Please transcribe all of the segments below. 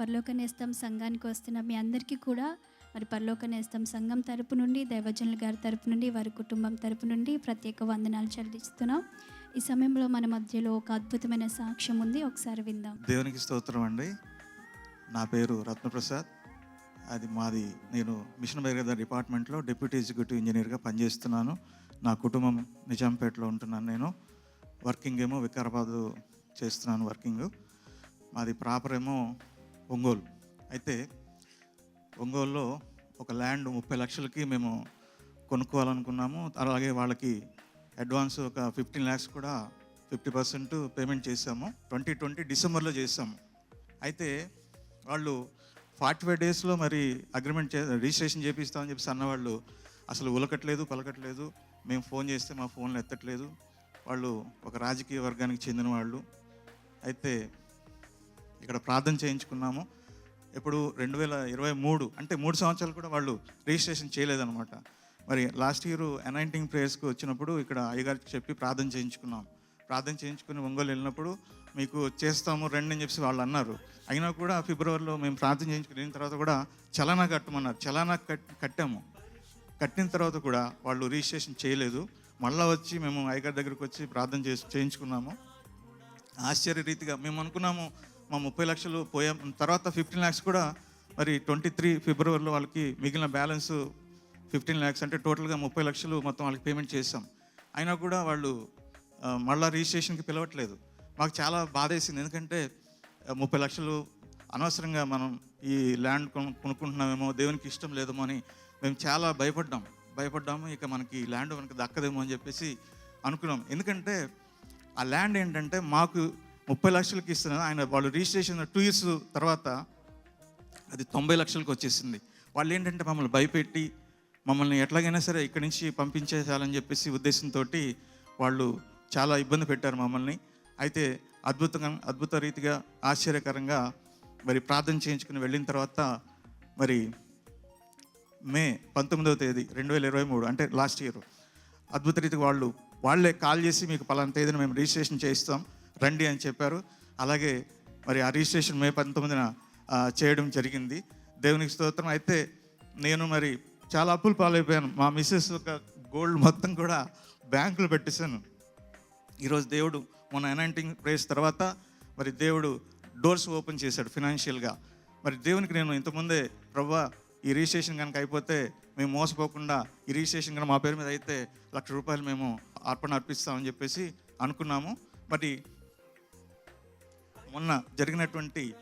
పరలోక నేస్తం సంఘానికి వస్తున్న మీ అందరికీ కూడా మరి పరలోక నేస్తం సంఘం తరపు నుండి దైవజనుల గారి తరపు నుండి వారి కుటుంబం తరపు నుండి ప్రత్యేక వందనాలు చెల్లిస్తున్నాం. ఈ సమయంలో మన మధ్యలో ఒక అద్భుతమైన సాక్ష్యం ఉంది. ఒకసారి విందాం. దేవునికి స్తోత్రం అండి. నా పేరు రత్నప్రసాద్. అది మాది నేను మిషన్ బైగర్ డిపార్ట్మెంట్లో డిప్యూటీ ఎగ్జిక్యూటివ్ ఇంజనీర్గా పనిచేస్తున్నాను. నా కుటుంబం నిజాంపేటలో ఉంటున్నాను నేను. వర్కింగ్ ఏమో వికారాబాద్ చేస్తున్నాను వర్కింగ్. మాది ప్రాపర్ ఏమో ఒంగోలు. అయితే ఒంగోలులో ఒక ల్యాండ్ ముప్పై లక్షలకి మేము కొనుక్కోవాలనుకున్నాము. అలాగే వాళ్ళకి అడ్వాన్స్ ఒక ఫిఫ్టీన్ ల్యాక్స్ కూడా ఫిఫ్టీ పర్సెంట్ పేమెంట్ చేసాము ట్వంటీ ట్వంటీ డిసెంబర్లో చేసాము అయితే వాళ్ళు ఫార్టీ ఫైవ్ డేస్లో మరి అగ్రిమెంట్ చే రిజిస్ట్రేషన్ చేపిస్తామని చెప్పేసి అన్నవాళ్ళు అసలు ఉలకట్లేదు పలకట్లేదు. మేము ఫోన్ చేస్తే మా ఫోన్లు ఎత్తట్లేదు. వాళ్ళు ఒక రాజకీయ వర్గానికి చెందిన వాళ్ళు. అయితే ఇక్కడ ప్రార్థన చేయించుకున్నాము. ఇప్పుడు రెండు వేల ఇరవై మూడు అంటే మూడు సంవత్సరాలు కూడా వాళ్ళు రిజిస్ట్రేషన్ చేయలేదన్నమాట. మరి లాస్ట్ ఇయర్ అనైంటింగ్ ప్రేయర్స్కి వచ్చినప్పుడు ఇక్కడ అయ్యగారికి చెప్పి ప్రార్థన చేయించుకున్నాం. ప్రార్థన చేయించుకుని ఒంగోలు వెళ్ళినప్పుడు మీకు చేస్తాము రండి అని చెప్పి వాళ్ళు అన్నారు. అయినా కూడా ఫిబ్రవరిలో మేము ప్రార్థన చేయించుకుని వెళ్ళిన తర్వాత కూడా చలానా కట్టమన్నారు. చలానా కట్ కట్టాము. కట్టిన తర్వాత కూడా వాళ్ళు రిజిస్ట్రేషన్ చేయలేదు. మళ్ళీ వచ్చి మేము అయ్యగారి దగ్గరికి వచ్చి ప్రార్థన చేసి చేయించుకున్నాము. ఆశ్చర్య రీతిగా మేము అనుకున్నాము మా ముప్పై లక్షలు పోయాం. తర్వాత ఫిఫ్టీన్ ల్యాక్స్ కూడా మరి ట్వంటీ త్రీ ఫిబ్రవరిలో వాళ్ళకి మిగిలిన బ్యాలెన్స్ ఫిఫ్టీన్ ల్యాక్స్ అంటే టోటల్గా ముప్పై లక్షలు మొత్తం వాళ్ళకి పేమెంట్ చేసాం అయినా కూడా వాళ్ళు మళ్ళీ మళ్ళా రిజిస్ట్రేషన్కి పిలవట్లేదు. మాకు చాలా బాధేసింది ఎందుకంటే ముప్పై లక్షలు అనవసరంగా మనం ఈ ల్యాండ్ కొనుక్కుంటున్నామేమో దేవునికి ఇష్టం లేదేమో అని మేము చాలా భయపడ్డాం. భయపడ్డాము. ఇక మనకి ల్యాండ్ మనకి దక్కదేమో అని చెప్పేసి అనుకున్నాం. ఎందుకంటే ఆ ల్యాండ్ ఏంటంటే మాకు ముప్పై లక్షలకి ఇస్తున్నారు ఆయన వాళ్ళు రిజిస్ట్రేషన్ టూ ఇయర్స్ తర్వాత అది తొంభై లక్షలకు వచ్చేసింది. వాళ్ళు ఏంటంటే మమ్మల్ని భయపెట్టి మమ్మల్ని ఎట్లాగైనా సరే ఇక్కడి నుంచి పంపించేసాలని చెప్పేసి ఉద్దేశంతో వాళ్ళు చాలా ఇబ్బంది పెట్టారు మమ్మల్ని. అయితే అద్భుతంగా అద్భుత రీతిగా ఆశ్చర్యకరంగా మరి ప్రార్థన చేయించుకుని వెళ్ళిన తర్వాత మరి మే పంతొమ్మిదవ తేదీ రెండు వేల ఇరవై మూడు అంటే లాస్ట్ ఇయర్. అద్భుత రీతిగా వాళ్ళు వాళ్ళే కాల్ చేసి మీకు పలానా తేదీన మేము రిజిస్ట్రేషన్ చేయిస్తాం. రండి అని చెప్పారు. అలాగే మరి ఆ రిజిస్ట్రేషన్ మే పంతొమ్మిదిన చేయడం జరిగింది. దేవునికి స్తోత్రం. అయితే నేను మరి చాలా అప్పులు పాలైపోయాను. మా మిస్సెస్ ఒక గోల్డ్ మొత్తం కూడా బ్యాంకులో పెట్టేశాను. ఈరోజు దేవుడు మొన్న ఎనాయింటింగ్ ప్రేస్ తర్వాత మరి దేవుడు డోర్స్ ఓపెన్ చేశాడు ఫినాన్షియల్గా. మరి దేవునికి నేను ఇంతకుముందే ప్రవ్వా ఈ రిజిస్ట్రేషన్ కనుక అయిపోతే మేము మోసపోకుండా ఈ రిజిస్ట్రేషన్ కనుక మా పేరు మీద అయితే లక్ష రూపాయలు మేము అర్పణ అర్పిస్తామని చెప్పేసి అనుకున్నాము. మరి మొన్న జరిగినటువంటి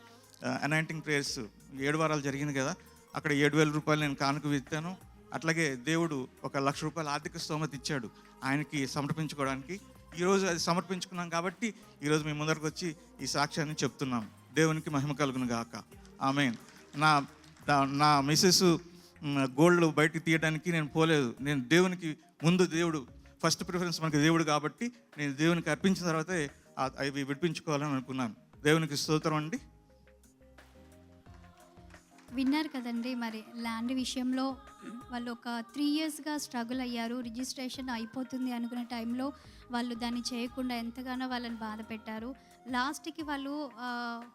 అనాయింటింగ్ ప్రేయర్స్ ఏడు వారాలు జరిగింది కదా అక్కడ ఏడు వేల రూపాయలు నేను కానుక ఇచ్చాను అట్లాగే దేవుడు ఒక లక్ష రూపాయల ఆర్థిక స్తోమత ఇచ్చాడు ఆయనకి సమర్పించుకోవడానికి. ఈరోజు అది సమర్పించుకున్నాం కాబట్టి ఈరోజు మీ ముందరకు వచ్చి ఈ సాక్ష్యాన్ని చెప్తున్నాం. దేవునికి మహిమ కలుగును గాక. ఆమె నా నా- మిసెస్ గోల్డ్ బయటికి తీయడానికి నేను పోలేదు. నేను దేవునికి ముందు దేవుడు ఫస్ట్ ప్రిఫరెన్స్ మనకి దేవుడు కాబట్టి నేను దేవునికి అర్పించిన తర్వాతే అవి విడిపించుకోవాలని అనుకున్నాను. దేవునికి స్తోత్రం అండి. విన్నారు కదండి మరి ల్యాండ్ విషయంలో వాళ్ళు ఒక త్రీ ఇయర్స్గా స్ట్రగుల్ అయ్యారు రిజిస్ట్రేషన్ అయిపోతుంది అనుకునే టైంలో వాళ్ళు దాన్ని చేయకుండా ఎంతగానో వాళ్ళని బాధ పెట్టారు. లాస్ట్కి వాళ్ళు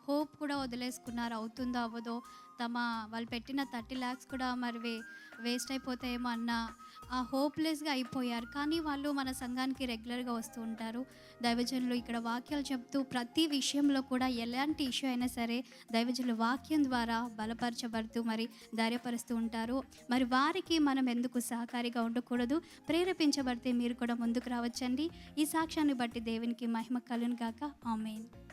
హోప్ కూడా వదిలేసుకున్నారు. అవుతుందో అవ్వదో తమ వాళ్ళు పెట్టిన థర్టీ ల్యాక్స్ కూడా మరి వే వేస్ట్ అయిపోతాయేమో అన్న ఆ హోప్లెస్గా అయిపోయారు. కానీ వాళ్ళు మన సంఘానికి రెగ్యులర్గా వస్తూ ఉంటారు. దైవజనులు ఇక్కడ వాక్యాలు చెప్తూ ప్రతి విషయంలో కూడా ఎలాంటి ఇష్యూ అయినా సరే దైవజనులు వాక్యం ద్వారా బలపరచబడుతూ మరి ధైర్యపరుస్తూ ఉంటారు. మరి వారికి మనం ఎందుకు సహకారిగా ఉండకూడదు? ప్రేరేపించబడితే మీరు కూడా ముందుకు రావచ్చండి. ఈ సాక్ష్యాన్ని బట్టి దేవునికి మహిమ కలును గాక. online.